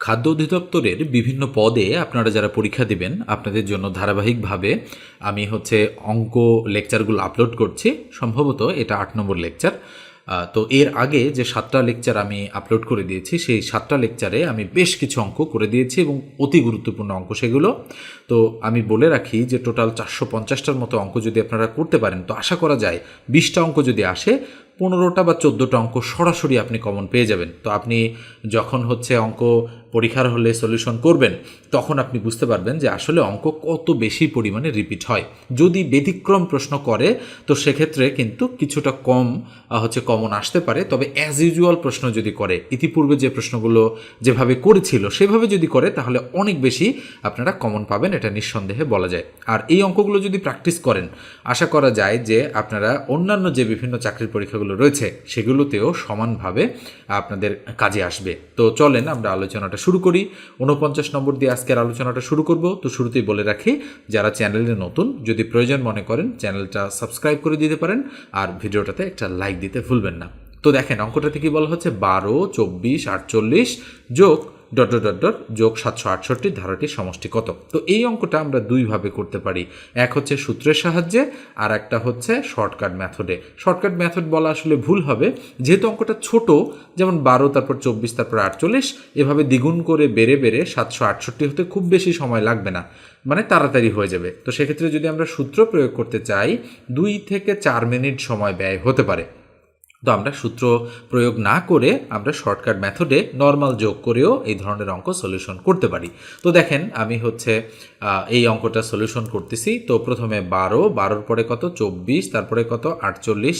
খাদ্য অধিদপ্তরের বিভিন্ন পদে আপনারা যারা পরীক্ষা দিবেন, আপনাদের জন্য ধারাবাহিকভাবে আমি হচ্ছে অঙ্ক লেকচারগুলো আপলোড করছি। সম্ভবত এটা আট নম্বর লেকচার। তো এর আগে যে সাতটা লেকচার আমি আপলোড করে দিয়েছি, সেই সাতটা লেকচারে আমি বেশ কিছু অঙ্ক করে দিয়েছি এবং অতি গুরুত্বপূর্ণ অঙ্ক সেগুলো। তো আমি বলে রাখি যে টোটাল চারশো পঞ্চাশটার মতো অঙ্ক যদি আপনারা করতে পারেন, তো আশা করা যায় বিশটা অঙ্ক যদি আসে, পনেরোটা বা চোদ্দোটা অঙ্ক সরাসরি আপনি কমন পেয়ে যাবেন। তো আপনি যখন হচ্ছে অঙ্ক পরীক্ষার হলে সলিউশন করবেন, তখন আপনি বুঝতে পারবেন যে আসলে অঙ্ক কত বেশি পরিমাণে রিপিট হয়। যদি ব্যতিক্রম প্রশ্ন করে, তো সেক্ষেত্রে কিন্তু কিছুটা কম হচ্ছে কমন আসতে পারে। তবে অ্যাজ ইউজুয়াল প্রশ্ন যদি করে, ইতিপূর্বে যে প্রশ্নগুলো যেভাবে করেছিল, সেভাবে যদি করে, তাহলে অনেক বেশি আপনারা কমন পাবেন, এটা নিঃসন্দেহে বলা যায়। আর এই অঙ্কগুলো যদি প্র্যাকটিস করেন, আশা করা যায় যে আপনারা অন্যান্য যে বিভিন্ন চাকরির পরীক্ষাগুলো রয়েছে, সেগুলোতেও সমানভাবে আপনাদের কাজে আসবে। তো চলেন আমরা আলোচনাটা শুরু করি। উনপঞ্চাশ নম্বর দিয়ে আজকের আলোচনাটা শুরু করব। তো শুরুতেই বলে রাখি, যারা চ্যানেলে নতুন, যদি প্রয়োজন মনে করেন, চ্যানেলটা সাবস্ক্রাইব করে দিতে পারেন আর ভিডিওটাতে একটা লাইক দিতে ভুলবেন না। তো দেখেন অঙ্কটা থেকে বলা হচ্ছে? বারো, চব্বিশ, আটচল্লিশ যোগ ডট ডট ডট যোগ সাতশো আটষট্টি ধারাটির সমষ্টি কত তো এই অঙ্কটা আমরা দুইভাবে করতে পারি। এক হচ্ছে সূত্রের সাহায্যে, আর একটা হচ্ছে শর্টকাট মেথডে শর্টকাট মেথড বলা আসলে ভুল হবে। যেহেতু অঙ্কটা ছোট, যেমন বারো, তারপর চব্বিশ, তারপর আটচল্লিশ, এভাবে দ্বিগুণ করে বেড়ে বেড়ে সাতশো আটষট্টি হতে খুব বেশি সময় লাগবে না। মানে তাড়াতাড়ি হয়ে যাবে। তো সেক্ষেত্রে যদি আমরা সূত্র প্রয়োগ করতে চাই, দুই থেকে চার মিনিট সময় ব্যয় হতে পারে। তো আমরা সূত্র প্রয়োগ না করে আমরা শর্টকাট মেথডে নর্মাল যোগ করেও এই ধরনের অঙ্ক সলিউশন করতে পারি। তো দেখেন, আমি হচ্ছে এই অঙ্কটা সলিউশন করতেছি। তো প্রথমে বারো, বারোর পরে কত? চব্বিশ, তারপরে কত? আটচল্লিশ।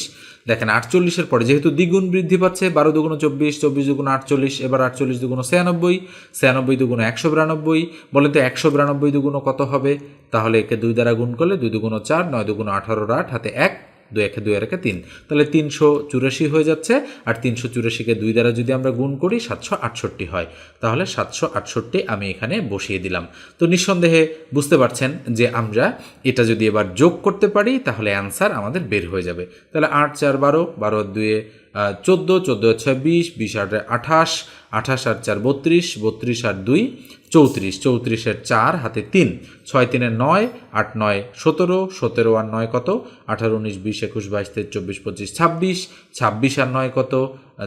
দেখেন, আটচল্লিশের পরে যেহেতু দ্বিগুণ বৃদ্ধি পাচ্ছে, বারো দুগুণ চব্বিশ চব্বিশ দুগুণ আটচল্লিশ, এবার আটচল্লিশ দুগুণ ছিয়ানব্বই ছিয়ানব্বই দুগুণ একশো বিরানব্বই বলেন তো একশো বিরানব্বই দুগুণ কত হবে? তাহলে একে দুই দ্বারা গুণ করলে দুই দুগুণ চার, নয় দুগুণ আঠারোর আট, হাতে এক দুই একে দুই আর একে তিন। তাহলে তিনশো চুরাশি হয়ে যাচ্ছে আর তিনশো চুরাশিকে দুই দ্বারা যদি আমরা গুণ করি সাতশো আটষট্টি হয়। তাহলে সাতশো আটষট্টি আমি এখানে বসিয়ে দিলাম। তো নিঃসন্দেহে বুঝতে পারছেন যে আমরা এটা যদি এবার যোগ করতে পারি, তাহলে অ্যান্সার আমাদের বের হয়ে যাবে। তাহলে আট, চার, বারো বারো দুয়ে চোদ্দ চোদ্দ, ছয়, বিশ বিশ, আট, আঠাশ আঠাশ আর চার, বত্রিশ বত্রিশ আর দুই চৌত্রিশ, চৌত্রিশের চার, হাতে তিন, ছয় তিনের নয়, আট নয়, সতেরো সতেরো আর নয় কত? আঠারো, উনিশ, বিশ, একুশ, বাইশ, তেইশ, চব্বিশ, পঁচিশ, ছাব্বিশ ছাব্বিশ আর নয় কত?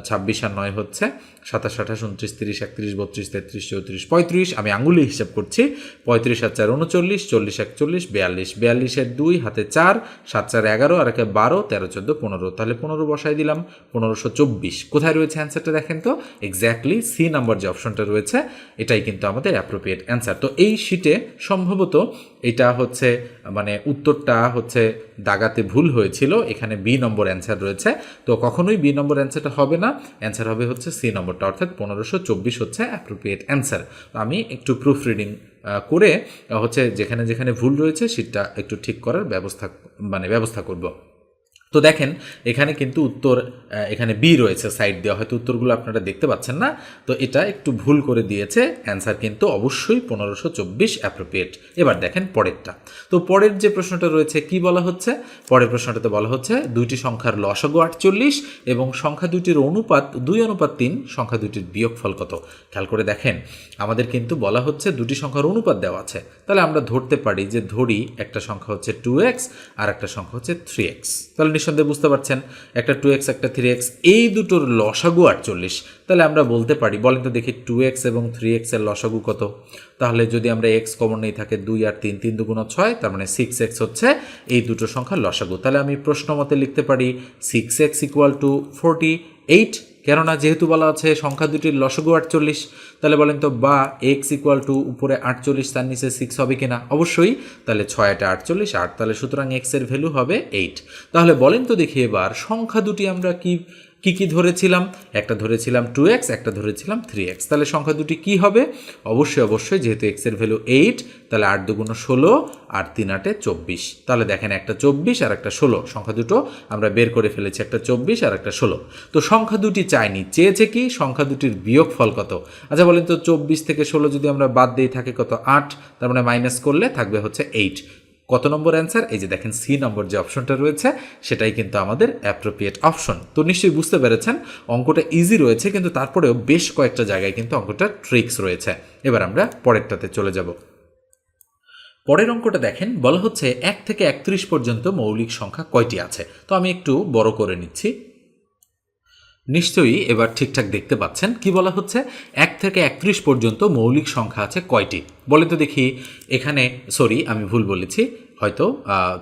ছাব্বিশ আর নয় হচ্ছে সাতাশ, আঠাশ, উনত্রিশ, তিরিশ, একত্রিশ, বত্রিশ, তেত্রিশ, চৌত্রিশ, পঁয়ত্রিশ। আমি আঙুলি হিসাব করছি। পঁয়ত্রিশ আর চার উনচল্লিশ, চল্লিশ একচল্লিশ, বিয়াল্লিশ। বিয়াল্লিশের দুই, হাতে চার, সাত চার এগারো, আর একে বারো, তেরো, চোদ্দ, পনেরো। তাহলে পনেরো বসাই দিলাম, পনেরোশো চব্বিশ। কোথায় রয়েছে অ্যান্সারটা দেখেন তো? এক্স্যাক্টলি সি নাম্বার যে অপশনটা রয়েছে, এটাই কিন্তু আমাদের অ্যাপ্রোপ্রিয়েট অ্যান্সার। তো এই শিটে সম্ভবত এটা হচ্ছে মানে উত্তরটা হচ্ছে দাগাতে ভুল হয়েছিল, এখানে বি নম্বর অ্যান্সার রয়েছে। তো কখনোই বি নম্বর অ্যান্সারটা হবে না অ্যান্সার হবে হচ্ছে সি নম্বরটা অর্থাৎ পনেরোশো চব্বিশ হচ্ছে অ্যাপ্রোপ্রিয়েট অ্যান্সার তো আমি একটু প্রুফ রিডিং করে, হচ্ছে যেখানে যেখানে ভুল রয়েছে, সেটা একটু ঠিক করার ব্যবস্থা মানে ব্যবস্থা করব। তো দেখেন, এখানে কিন্তু উত্তর এখানে বি রয়েছে সাইড দেওয়া হয়তো উত্তরগুলো আপনারা দেখতে পাচ্ছেন না। তো এটা একটু ভুল করে দিয়েছে। অ্যান্সার কিন্তু অবশ্যই পনেরোশো চব্বিশ অ্যাপ্রোপ্রিয়েট এবার দেখেন পরেরটা। তো পরের যে প্রশ্নটা রয়েছে, কি বলা হচ্ছে? পরের প্রশ্নটাতে বলা হচ্ছে, দুইটি সংখ্যার লসাগু আটচল্লিশ এবং সংখ্যা দুইটির অনুপাত, দুই অনুপাত তিন, সংখ্যা দুইটির বিয়োগফল কত? খেয়াল করে দেখেন, আমাদের কিন্তু বলা হচ্ছে দুটি সংখ্যার অনুপাত দেওয়া আছে। তাহলে আমরা ধরতে পারি যে ধরি একটা সংখ্যা হচ্ছে টু এক্স আর একটা সংখ্যা হচ্ছে থ্রি এক্স তাহলে নিঃসন্দেহে বুঝতে পারছেন, একটা টু এক্স একটা থ্রি এক্স এই দুটোর লসাগু আটচল্লিশ। তাহলে আমরা বলতে পারি, বলেন তো দেখি টু এক্স এবং থ্রি এক্সের লসাগু কত। তাহলে যদি আমরা এক্স কমন নেই থাকে দুই আর তিন তিন দুগুণ ছয়, তার মানে সিক্স এক্স হচ্ছে এই দুটো সংখ্যার লসাগু। তাহলে আমি প্রশ্ন মতে লিখতে পারি six X equal to forty eight কেননা যেহেতু বলা আছে সংখ্যা দুটির লসগু আটচল্লিশ, তাহলে বলেন তো বা এক্স ইকুয়াল টু উপরে আটচল্লিশ, তার নিচে সিক্স হবে কিনা? অবশ্যই, তাহলে ছয়টা আটে আটচল্লিশ, আট, তাহলে সুতরাং এক্সের ভ্যালু হবে এইট তাহলে বলেন তো দেখি এবার, সংখ্যা দুটি আমরা কি কি কি ধরেছিলাম? একটা ধরেছিলাম টু এক্স একটা ধরেছিলাম থ্রি এক্স তাহলে সংখ্যা দুটি কি হবে? অবশ্যই অবশ্যই, যেহেতু এক্সের ভ্যালু এইট তাহলে আট দুগুণ ষোলো, আর তিন আটে চব্বিশ। তাহলে দেখেন একটা চব্বিশ আর একটা ষোলো। সংখ্যা দুটো আমরা বের করে ফেলেছি, একটা চব্বিশ আর একটা ষোলো। তো সংখ্যা দুটি চাইনি, চেয়েছে কি সংখ্যা দুটির বিয়োগ ফল কত? আচ্ছা বলেন তো, চব্বিশ থেকে ষোলো যদি আমরা বাদ দিয়ে থাকে কত? আট, তার মানে মাইনাস করলে থাকবে হচ্ছে এইট কত নম্বর অ্যান্সার এই যে দেখেন সি নম্বর যে অপশনটা রয়েছে, সেটাই কিন্তু আমাদের অ্যাপ্রোপ্রিয়েট অপশন তো নিশ্চয়ই বুঝতে পেরেছেন, অঙ্কটা ইজি রয়েছে, কিন্তু তারপরেও বেশ কয়েকটা জায়গায় কিন্তু অঙ্কটা ট্রিক্স রয়েছে। এবার আমরা পরেরটাতে চলে যাব। পরের অঙ্কটা দেখেন, বলা হচ্ছে এক থেকে একত্রিশ পর্যন্ত মৌলিক সংখ্যা কয়টি আছে? তো আমি একটু বড় করে নিচ্ছি। নিশ্চয়ই এবার ঠিকঠাক দেখতে পাচ্ছেন। কি বলা হচ্ছে? এক থেকে একত্রিশ পর্যন্ত মৌলিক সংখ্যা আছে কয়টি? বলে তো দেখি এখানে সরি আমি ভুল বলেছি। হয়তো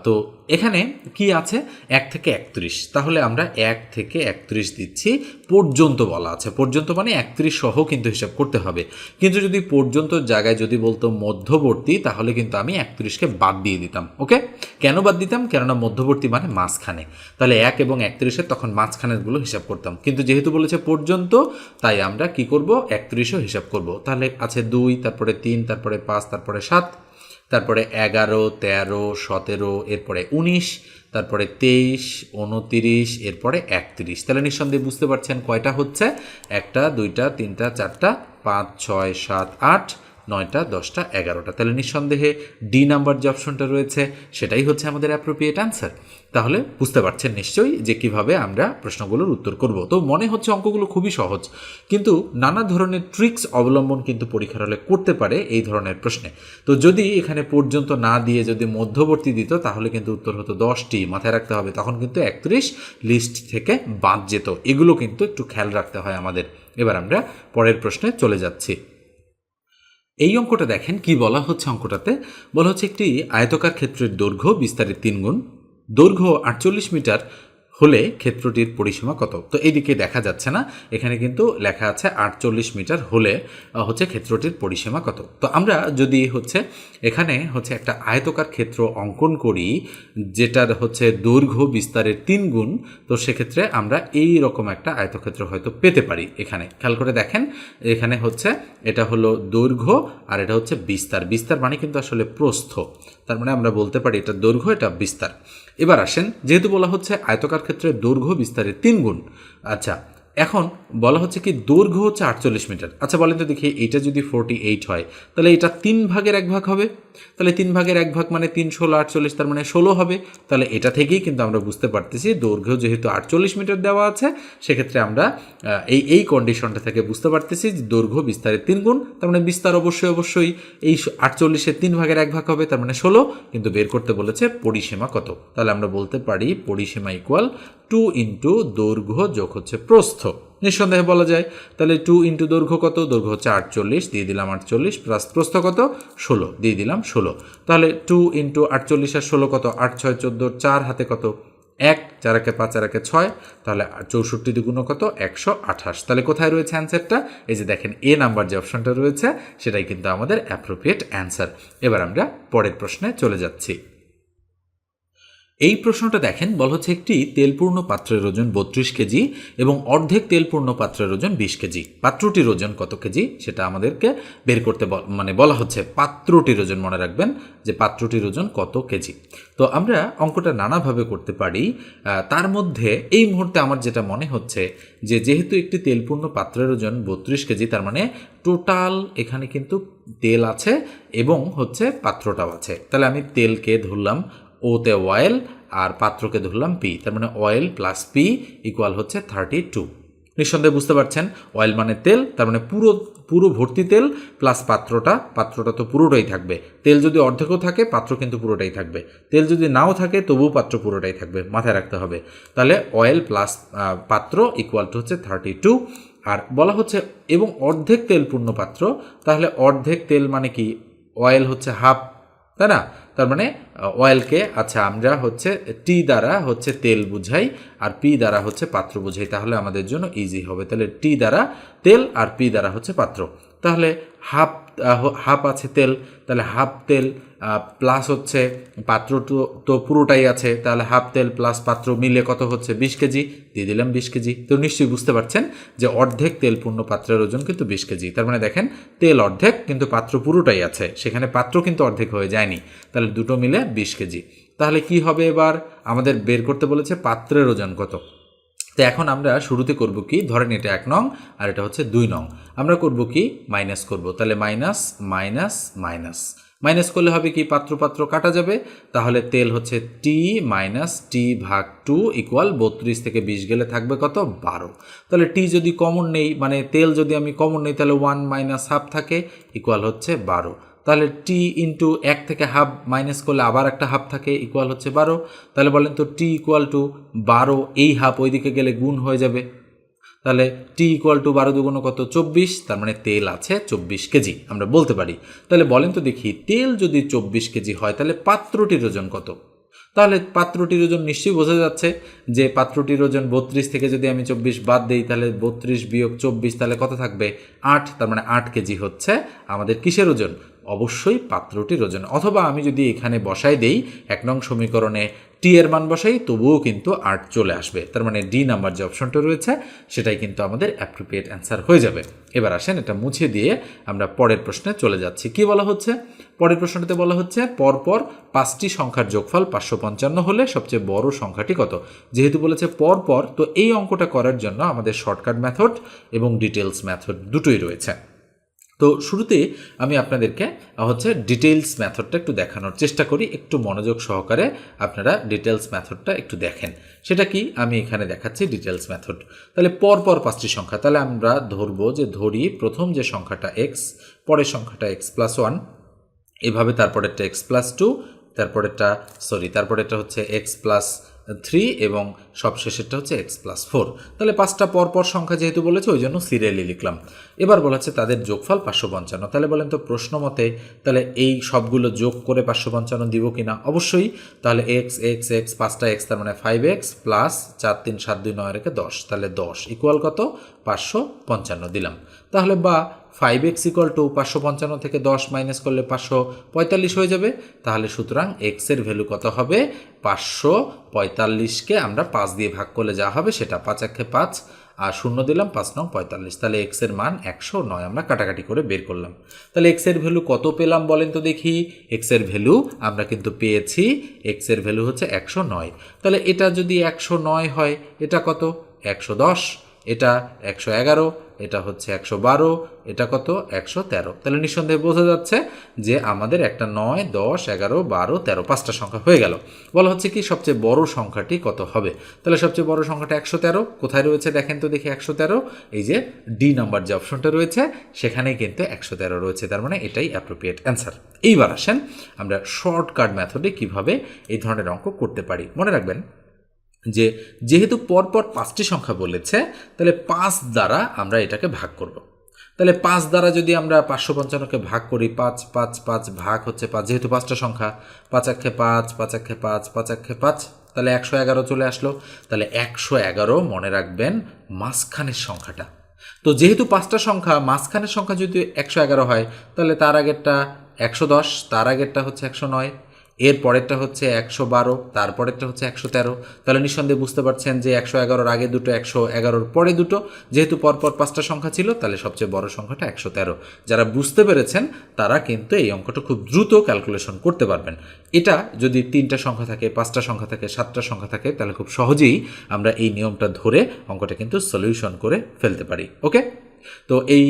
তো এখানে কি আছে? এক থেকে একত্রিশ। তাহলে আমরা এক থেকে একত্রিশ দিচ্ছি। পর্যন্ত বলা আছে। পর্যন্ত মানে একত্রিশ সহ কিন্তু হিসাব করতে হবে। কিন্তু যদি পর্যন্ত জায়গায় যদি বলতো মধ্যবর্তী, তাহলে কিন্তু আমি একত্রিশকে বাদ দিয়ে দিতাম। ওকে? কেন বাদ দিতাম? কেননা মধ্যবর্তী মানে মাঝখানে। তাহলে এক এবং একত্রিশের তখন মাঝখানেরগুলো হিসাব করতাম। কিন্তু যেহেতু বলেছে পর্যন্ত, তাই আমরা কি করব? একত্রিশও হিসাব করব। তাহলে আছে দুই, তারপরে তিন, তারপরে পাঁচ, তারপরে সাত। তারপরে এগারো, তেরো, সতেরো, এরপরে উনিশ, তারপরে তেইশ, উনতিরিশ, এরপরে একত্রিশ। তাহলে নিঃসন্দেহে বুঝতে পারছেন কয়টা হচ্ছে? একটা, দুইটা, তিনটা, চারটা, পাঁচ, ছয়, সাত, আট নয়টা, দশটা, এগারোটা। তাহলে নিঃসন্দেহে ডি নাম্বার যে অপশনটা রয়েছে, সেটাই হচ্ছে আমাদের অ্যাপ্রোপ্রিয়েট অ্যান্সার তাহলে বুঝতে পারছেন নিশ্চয়ই যে কীভাবে আমরা প্রশ্নগুলোর উত্তর করব। তো মনে হচ্ছে অঙ্কগুলো খুবই সহজ, কিন্তু নানা ধরনের ট্রিক্স অবলম্বন কিন্তু পরীক্ষার হলে করতে পারে এই ধরনের প্রশ্নে। তো যদি এখানে পর্যন্ত না দিয়ে যদি মধ্যবর্তী দিত, তাহলে কিন্তু উত্তর হতো দশটি। মাথায় রাখতে হবে, তখন কিন্তু একত্রিশ লিস্ট থেকে বাদ যেত। এগুলো কিন্তু একটু খেয়াল রাখতে হয় আমাদের। এবার আমরা পরের প্রশ্নে চলে যাচ্ছি। এই অঙ্কটা দেখেন কি বলা হচ্ছে অঙ্কটাতে? বলা হচ্ছে একটি আয়তকার ক্ষেত্রের দৈর্ঘ্য বিস্তারের তিন গুণ দৈর্ঘ্য আটচল্লিশ মিটার হলে ক্ষেত্রটির পরিসীমা কত? তো এইদিকে দেখা যাচ্ছে না। এখানে কিন্তু লেখা আছে আটচল্লিশ মিটার হলে হচ্ছে ক্ষেত্রটির পরিসীমা কত? তো আমরা যদি হচ্ছে এখানে হচ্ছে একটা আয়তকার ক্ষেত্র অঙ্কন করি, যেটার হচ্ছে দৈর্ঘ্য বিস্তারের তিন গুণ, তো সেক্ষেত্রে আমরা এই রকম একটা আয়তক্ষেত্র হয়তো পেতে পারি এখানে। খেয়াল করে দেখেন, এখানে হচ্ছে এটা হলো দৈর্ঘ্য আর এটা হচ্ছে বিস্তার। বিস্তার মানে কিন্তু আসলে প্রস্থ। তার মানে আমরা বলতে পারি এটা দৈর্ঘ্য, এটা বিস্তার। এবার আসেন যেহেতু বলা হচ্ছে আয়তকার ক্ষেত্রে দৈর্ঘ্য বিস্তারের তিন গুণ আচ্ছা এখন বলা হচ্ছে কি দৈর্ঘ্য হচ্ছে আটচল্লিশ মিটার। আচ্ছা বলেন তো দেখি, এইটা যদি ফোরটি এইট হয়, তাহলে এটা তিন ভাগের এক ভাগ হবে? তাহলে তিন ভাগের এক ভাগ মানে তিন ষোলো আটচল্লিশ, তার মানে ষোলো হবে। তাহলে এটা থেকেই কিন্তু আমরা বুঝতে পারতেছি দৈর্ঘ্য যেহেতু আটচল্লিশ মিটার দেওয়া আছে, সেক্ষেত্রে আমরা এই এই কন্ডিশনটা থেকে বুঝতে পারতেছি যে দৈর্ঘ্য বিস্তারের তিন গুণ, তার মানে বিস্তার অবশ্যই অবশ্যই এই আটচল্লিশের তিন ভাগের এক ভাগ হবে, তার মানে ষোলো, কিন্তু বের করতে বলেছে পরিসীমা কত? তাহলে আমরা বলতে পারি পরিসীমা ইকুয়াল টু ইন্টু দৈর্ঘ্য যোগ হচ্ছে প্রস্থ। নিঃসন্দেহে বলা যায়, তাহলে টু ইন্টু দৈর্ঘ্য কত? দৈর্ঘ্য হচ্ছে আটচল্লিশ, দিয়ে দিলাম আটচল্লিশ প্লাস প্রস্থ কত? ষোলো, দিয়ে দিলাম ষোলো। তাহলে টু ইন্টু আটচল্লিশ আর ষোলো কত? আট, ছয়, চোদ্দ, চার হাতে কত? এক, চার একে পাঁচ, চার একে ছয়, তাহলে চৌষট্টি দুগুণ কত? একশো আঠাশ। তাহলে কোথায় রয়েছে অ্যান্সারটা এই যে দেখেন এ নাম্বার যে অপশনটা রয়েছে, সেটাই কিন্তু আমাদের অ্যাপ্রোপ্রিয়েট অ্যান্সার এবার আমরা পরের প্রশ্নে চলে যাচ্ছি। এই প্রশ্নটা দেখেন, বলা হচ্ছে একটি তেলপূর্ণ পাত্রের ওজন বত্রিশ কেজি এবং অর্ধেক তেলপূর্ণ পাত্রের ওজন বিশ কেজি। পাত্রটির ওজন কত কেজি? সেটা আমাদেরকে বের করতে মানে বলা হচ্ছে পাত্রটির ওজন। মনে রাখবেন যে পাত্রটির ওজন কত কেজি। তো আমরা অঙ্কটা নানাভাবে করতে পারি। তার মধ্যে এই মুহূর্তে আমার যেটা মনে হচ্ছে যে যেহেতু একটি তেলপূর্ণ পাত্রের ওজন বত্রিশ কেজি, তার মানে টোটাল এখানে কিন্তু তেল আছে এবং হচ্ছে পাত্রটাও আছে। তাহলে আমি তেলকে ধরলাম ওতে অয়েল আর পাত্রকে ধরলাম পি তার মানে অয়েল প্লাস পি ইকুয়াল হচ্ছে থার্টি টু নিঃসন্দেহে বুঝতে পারছেন অয়েল মানে তেল, তার মানে পুরো পুরো ভর্তি তেল প্লাস পাত্রটা পাত্রটা তো পুরোটাই থাকবে। তেল যদি অর্ধেকও থাকে, পাত্র কিন্তু পুরোটাই থাকবে। তেল যদি নাও থাকে, তবুও পাত্র পুরোটাই থাকবে, মাথায় রাখতে হবে। তাহলে অয়েল প্লাস পাত্র ইকুয়াল টু হচ্ছে থার্টি টু আর বলা হচ্ছে, এবং অর্ধেক তেল পূর্ণ পাত্র, তাহলে অর্ধেক তেল মানে কি? অয়েল হচ্ছে হাফ তাই না? তার মানে অয়েলকে আচ্ছা আমরা হচ্ছে টি দ্বারা হচ্ছে তেল বুঝাই আর পি দ্বারা হচ্ছে পাত্র বুঝাই, তাহলে আমাদের জন্য ইজি হবে। তাহলে টি দ্বারা তেল আর পি দ্বারা হচ্ছে পাত্র। তাহলে হাফ হাফ আছে তেল, তাহলে হাফ তেল প্লাস হচ্ছে পাত্র তো তো পুরোটাই আছে, তাহলে হাফ তেল প্লাস পাত্র মিলে কত হচ্ছে? বিশ কেজি। দিয়ে দিলাম বিশ কেজি। তো নিশ্চয়ই বুঝতে পারছেন যে অর্ধেক তেল পূর্ণ পাত্রের ওজন কিন্তু বিশ কেজি। তার মানে দেখেন, তেল অর্ধেক, কিন্তু পাত্র পুরোটাই আছে। সেখানে পাত্র কিন্তু অর্ধেক হয়ে যায়নি। তাহলে দুটো মিলে বিশ কেজি। তাহলে কি হবে এবার? আমাদের বের করতে বলেছে পাত্রের ওজন কত। তো এখন আমরা শুরুতে করব কি? ধরেন এটা এক নং আর এটা হচ্ছে দুই নং। আমরা করব কি? মাইনাস করব। তাহলে মাইনাস মাইনাস মাইনাস। মাইনাস করলে হবে কি? পাত্র পাত্র কাটা যাবে। তাহলে তেল হচ্ছে টি মাইনাস টি ভাগ টু ইকুয়াল বত্রিশ থেকে বিশ গেলে থাকবে কত? বারো। তাহলে টি যদি কমন নেই মানে তেল যদি আমি কমন নেই, তাহলে ওয়ান মাইনাস হাফ থাকে ইকুয়াল হচ্ছে বারো। তাহলে টি ইন্টু এক থেকে হাফ মাইনাস করলে আবার একটা হাফ থাকে ইকুয়াল হচ্ছে বারো। তাহলে বলেন তো টি ইকুয়াল টু বারো, এই হাফ ওইদিকে গেলে গুণ হয়ে যাবে। তাহলে টি ইকুয়াল টু বারো দুগুণ কত? চব্বিশ, তার মানে তেল আছে চব্বিশ কেজি, আমরা বলতে পারি। তাহলে বলেন তো দেখি, তেল যদি চব্বিশ কেজি হয়, তাহলে পাত্রটির ওজন কত? তাহলে পাত্রটির ওজন নিশ্চয়ই বোঝা যাচ্ছে যে পাত্রটির ওজন বত্রিশ থেকে যদি আমি চব্বিশ বাদ দিই, তাহলে বত্রিশ বিয়োগ চব্বিশ, তাহলে কত থাকবে? আট, তার মানে আট কেজি হচ্ছে আমাদের কিসের ওজন? অবশ্যই পাত্রটির ওজন। অথবা আমি যদি এখানে বসাই দেই, এক নং সমীকরণে টি এর মান বসাই, তবুও কিন্তু আট চলে আসবে। তার মানে ডি নাম্বার যে অপশনটা রয়েছে, সেটাই কিন্তু আমাদের অ্যাপ্রোপ্রিয়েট অ্যান্সার হয়ে যাবে। এবার আসেন, এটা মুছে দিয়ে আমরা পরের প্রশ্নে চলে যাচ্ছি। কি বলা হচ্ছে? পরের প্রশ্নটাতে বলা হচ্ছে, পরপর পাঁচটি সংখ্যার যোগফল পাঁচশো পঞ্চান্ন হলে সবচেয়ে বড় সংখ্যাটি কত? যেহেতু বলেছে পরপর, তো এই অঙ্কটা করার জন্য আমাদের শর্টকাট মেথড এবং ডিটেলস মেথড দুটোই রয়েছে। তো শুরুতে আমি আপনাদেরকে হচ্ছে ডিটেলস মেথডটা একটু দেখানোর চেষ্টা করি, একটু মনোযোগ সহকারে আপনারা ডিটেলস মেথডটা একটু দেখেন। সেটা কি? আমি এখানে দেখাচ্ছি ডিটেলস মেথড তাহলে পর পর পাঁচটি সংখ্যা, তাহলে আমরা ধরবো যে ধরি প্রথম যে সংখ্যাটা এক্স পরের সংখ্যাটা এক্স প্লাস ওয়ান এভাবে তারপরেরটা এক্স প্লাস টু তারপরেরটা সরি তারপরেরটা হচ্ছে এক্স প্লাস থ্রি এবং সবশেষেরটা হচ্ছে এক্স প্লাস ফোর তাহলে পাঁচটা পরপর সংখ্যা যেহেতু বলেছে, ওই জন্য সিরিয়ালি লিখলাম। এবার বলা হচ্ছে তাদের যোগফল পাঁচশো পঞ্চান্ন। তাহলে বলেন তো প্রশ্ন মতে, তাহলে এই সবগুলো যোগ করে পাঁচশো পঞ্চান্ন দিব কি না অবশ্যই। তাহলে এক্স এক্স এক্স পাঁচটা এক্স তার মানে ফাইভ এক্স প্লাস চার, তিন, সাত, দুই, নয় রেখে দশ। তাহলে দশ ইকুয়াল কত? পাঁচশো পঞ্চান্ন দিলাম। তাহলে বা ফাইভ এক্স ইকুয়াল টু পাঁচশো পঞ্চান্ন থেকে দশ মাইনাস করলে পাঁচশো পঁয়তাল্লিশ হয়ে যাবে। তাহলে সুতরাং এক্সের ভ্যালু কত হবে? পাঁচশো পঁয়তাল্লিশকে আমরা পাঁচ দিয়ে ভাগ করলে যা হবে সেটা পাঁচ একে পাঁচ, আর শূন্য দিলাম পাঁচ নং পঁয়তাল্লিশ। তাহলে এক্সের মান একশো নয় আমরা কাটাকাটি করে বের করলাম। তাহলে এক্সের ভ্যালু কত পেলাম বলেন তো দেখি। এক্সের ভ্যালু আমরা কিন্তু পেয়েছি এক্সের ভ্যালু হচ্ছে একশো নয়। তাহলে এটা যদি একশো নয় হয়, এটা কত? একশো দশ। এটা একশো এগারো। এটা হচ্ছে একশো বারো, এটা কত? একশো তেরো। তাহলে নিঃসন্দেহে বোঝা যাচ্ছে যে আমাদের একটা নয়, দশ, এগারো, বারো, তেরো, পাঁচটা সংখ্যা হয়ে গেল। বলা হচ্ছে কি সবচেয়ে বড় সংখ্যাটি কত হবে? তাহলে সবচেয়ে বড় সংখ্যাটা একশো তেরো। কোথায় রয়েছে? দেখেন তো দেখি একশো তেরো। এই যে ডি নাম্বার যে অপশনটা রয়েছে, সেখানেই কিন্তু একশো তেরো রয়েছে। তার মানে এটাই অ্যাপ্রোপ্রিয়েট অ্যান্সার এইবার আসেন আমরা শর্টকাট মেথডে কীভাবে এই ধরনের অঙ্ক করতে পারি। মনে রাখবেন যে যেহেতু পরপর পাঁচটি সংখ্যা বলেছে, তাহলে পাঁচ দ্বারা আমরা এটাকে ভাগ করব। তাহলে পাঁচ দ্বারা যদি আমরা পাঁচশো পঞ্চান্নকে ভাগ করি, পাঁচ পাঁচ পাঁচ ভাগ হচ্ছে পাঁচ, যেহেতু পাঁচটা সংখ্যা, পাঁচ একে পাঁচ পাঁচ একে পাঁচ পাঁচ একে পাঁচ, তাহলে একশো এগারো চলে আসলো তাহলে একশো এগারো মনে রাখবেন মাঝখানের সংখ্যাটা তো যেহেতু পাঁচটা সংখ্যা, মাঝখানের সংখ্যা যদি একশো এগারো হয়, তাহলে তার আগেরটা একশো দশ, তার আগেরটা হচ্ছে একশো নয় এর পরেরটা হচ্ছে একশো বারো তারপরেরটা হচ্ছে একশো তেরো। তাহলে নিঃসন্দেহে বুঝতে পারছেন যে একশো এগারোর আগে দুটো, একশো এগারোর পরে দুটো। যেহেতু পরপর পাঁচটা সংখ্যা ছিল, তাহলে সবচেয়ে বড় সংখ্যাটা একশো তেরো। যারা বুঝতে পেরেছেন, তারা কিন্তু এই অঙ্কটা খুব দ্রুত ক্যালকুলেশন করতে পারবেন। এটা যদি তিনটা সংখ্যা থাকে, পাঁচটা সংখ্যা থাকে, সাতটা সংখ্যা থাকে, তাহলে খুব সহজেই আমরা এই নিয়মটা ধরে অঙ্কটা কিন্তু সলিউশন করে ফেলতে পারি। ওকে তো এই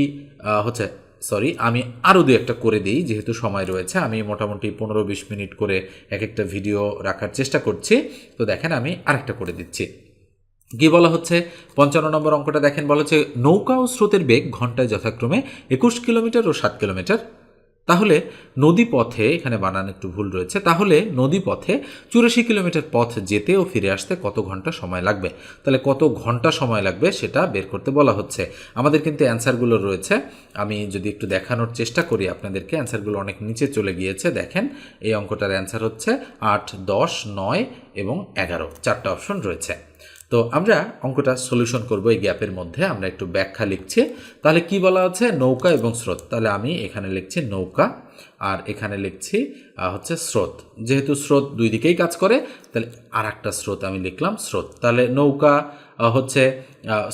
হচ্ছে সরি আমি আরও দু একটা করে দিই, যেহেতু সময় রয়েছে। আমি মোটামুটি পনেরো বিশ মিনিট করে এক একটা ভিডিও রাখার চেষ্টা করছি। তো দেখেন, আমি আরেকটা করে দিচ্ছি। কি বলা হচ্ছে? পঞ্চান্ন নম্বর অঙ্কটা দেখেন, বলা হচ্ছে, নৌকা ও স্রোতের বেগ ঘন্টায় যথাক্রমে একুশ কিলোমিটার ও সাত কিলোমিটার। তাহলে নদী পথে, এখানে বানান একটু ভুল রয়েছে, তাহলে নদী পথে চুরাশি কিলোমিটার পথ যেতে ও ফিরে আসতে কত ঘণ্টা সময় লাগবে? তাহলে কত ঘণ্টা সময় লাগবে সেটা বের করতে বলা হচ্ছে। আমাদের কিন্তু অ্যান্সারগুলো রয়েছে। আমি যদি একটু দেখানোর চেষ্টা করি আপনাদেরকে, অ্যান্সারগুলো অনেক নিচে চলে গিয়েছে, দেখেন। এই অঙ্কটার অ্যান্সার হচ্ছে আট, দশ, নয় এবং এগারো। চারটা অপশন রয়েছে। তো আমরা অঙ্কটা সলিউশন করব এই গ্যাপের মধ্যে। আমরা একটু ব্যাখ্যা লিখছি। তাহলে কি বলা আছে? নৌকা এবং স্রোত। তাহলে আমি এখানে লিখছি নৌকা আর এখানে লিখছি হচ্ছে স্রোত। যেহেতু স্রোত দুই দিকেই কাজ করে, তাহলে আর একটা স্রোত আমি লিখলাম, স্রোত। তাহলে নৌকা হচ্ছে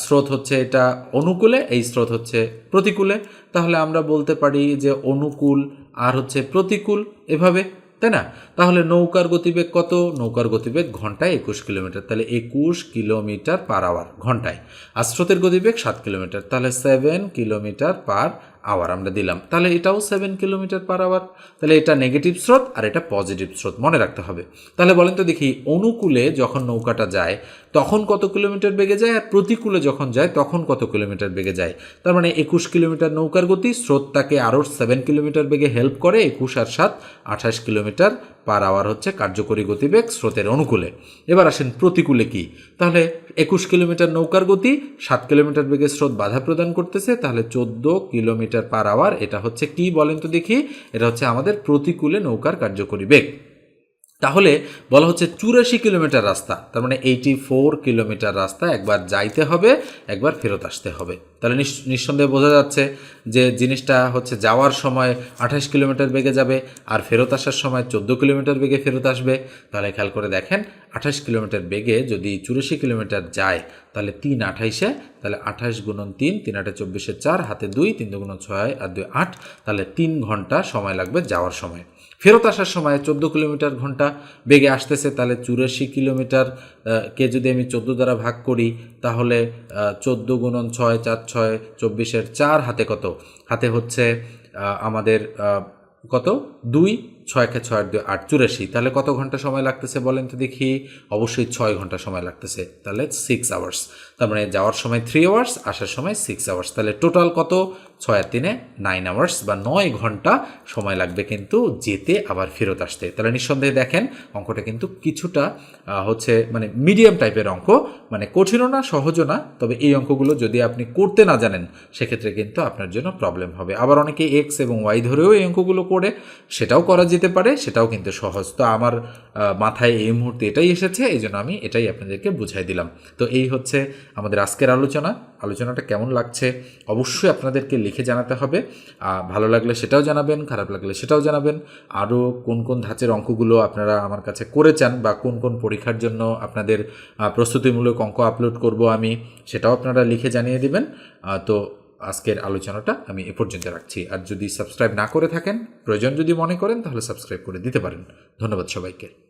স্রোত হচ্ছে এটা অনুকূলে, এই স্রোত হচ্ছে প্রতিকূলে। তাহলে আমরা বলতে পারি যে অনুকূল আর হচ্ছে প্রতিকূল। এভাবে তাই না? তাহলে নৌকার গতিবেগ কত? নৌকার গতিবেগ ঘন্টায় একুশ কিলোমিটার। তাহলে একুশ কিলোমিটার পার আওয়ার ঘন্টায়। আর স্রোতের গতিবেগ সাত কিলোমিটার। তাহলে সেভেন কিলোমিটার পার আওয়ার আমরা দিলাম। তাহলে এটাও সেভেন কিলোমিটার পার আওয়ার তাহলে এটা নেগেটিভ স্রোত আর এটা পজিটিভ স্রোত। মনে রাখতে হবে। তাহলে বলেন তো দেখি, অনুকূলে যখন নৌকাটা যায় তখন কত কিলোমিটার বেগে যায় আর প্রতিকূলে যখন যায়, তখন কত কিলোমিটার বেগে যায়। তার মানে একুশ কিলোমিটার নৌকার গতি, স্রোত তাকে আরও সেভেন কিলোমিটার বেগে হেল্প করে, একুশ আর সাত, আঠাশ কিলোমিটার পার আওয়ার হচ্ছে কার্যকরী গতিবেগ স্রোতের অনুকূলে। এবার আসেন প্রতিকূলে কি? তাহলে একুশ কিলোমিটার নৌকার গতি, সাত কিলোমিটার বেগে স্রোত বাধা প্রদান করতেছে, তাহলে চোদ্দ কিলোমিটার পার আওয়ার এটা হচ্ছে কি বলেন তো দেখি? এটা হচ্ছে আমাদের প্রতিকূলে নৌকার কার্যকরী বেগ। তাহলে বলা হচ্ছে চুরাশি কিলোমিটার রাস্তা, তার মানে এইটি ফোর কিলোমিটার রাস্তা, একবার যাইতে হবে, একবার ফেরত আসতে হবে। তাহলে নিঃস- নিঃসন্দেহে বোঝা যাচ্ছে যে জিনিসটা হচ্ছে যাওয়ার সময় আঠাশ কিলোমিটার বেগে যাবে, আর ফেরত আসার সময় চোদ্দ কিলোমিটার বেগে ফেরত আসবে। তাহলে খেয়াল করে দেখেন, আঠাশ কিলোমিটার বেগে যদি চুরাশি কিলোমিটার যায়, তাহলে তিন আঠাইশে, তাহলে আঠাশ গুণন তিন তিন আটে চব্বিশে চার, হাতে দুই, তিন দুগুণ ছয় আর দুই আট, তাহলে তিন ঘণ্টা সময় লাগবে যাওয়ার সময়। ফেরত আসার সময় চোদ্দ কিলোমিটার ঘণ্টা বেগে আসতেছে, তাহলে চুরাশি কিলোমিটার কে যদি আমি চোদ্দ দ্বারা ভাগ করি, তাহলে চোদ্দ গুণন ছয় চার ছয় চব্বিশের চার হাতে কত? হাতে হচ্ছে আমাদের কত? দুই ছয় আর দুই আট, চুরাশি। তাহলে কত ঘণ্টা সময় লাগতেছে বলেন তো দেখি? অবশ্যই ছয় ঘণ্টা সময় লাগতেছে। তাহলে সিক্স আওয়ার্স তার মানে যাওয়ার সময় থ্রি আওয়ার্স আসার সময় সিক্স আওয়ার্স তাহলে টোটাল কত? ছয় আর তিনে নাইন আওয়ার্স বা নয় ঘণ্টা সময় লাগবে কিন্তু যেতে আবার ফেরত আসতে। তাহলে নিঃসন্দেহে দেখেন অঙ্কটা কিন্তু কিছুটা হচ্ছে মানে মিডিয়াম টাইপের অঙ্ক। মানে কঠিনও না, সহজও না। তবে এই অঙ্কগুলো যদি আপনি করতে না জানেন, সেক্ষেত্রে কিন্তু আপনার জন্য প্রবলেম হবে। আবার অনেকে এক্স এবং ওয়াই ধরেও এই অঙ্কগুলো করে, সেটাও করা যেতে পারে, সেটাও কিন্তু সহজ। তো আমার মাথায় এই মুহূর্তে এটাই এসেছে এই জন্য আমি এটাই আপনাদেরকে বুঝাই দিলাম। তো এই হচ্ছে আমাদের আজকের আলোচনা। আলোচনাটা কেমন লাগছে অবশ্যই আপনাদেরকে লিখে জানাতে হবে। ভালো লাগলে সেটাও জানাবেন, খারাপ লাগলে সেটাও জানাবেন। আরও কোন কোন ধাঁচের অঙ্কগুলো আপনারা আমার কাছে করে চান বা কোন কোন পরীক্ষার জন্য আপনাদের প্রস্তুতিমূলক অঙ্ক আপলোড করব আমি, সেটাও আপনারা লিখে জানিয়ে দিবেন। তো আজকের আলোচনাটা আমি এ পর্যন্ত রাখছি। আর যদি সাবস্ক্রাইব না করে থাকেন, প্রয়োজন যদি মনে করেন, তাহলে সাবস্ক্রাইব করে দিতে পারেন। ধন্যবাদ সবাইকে।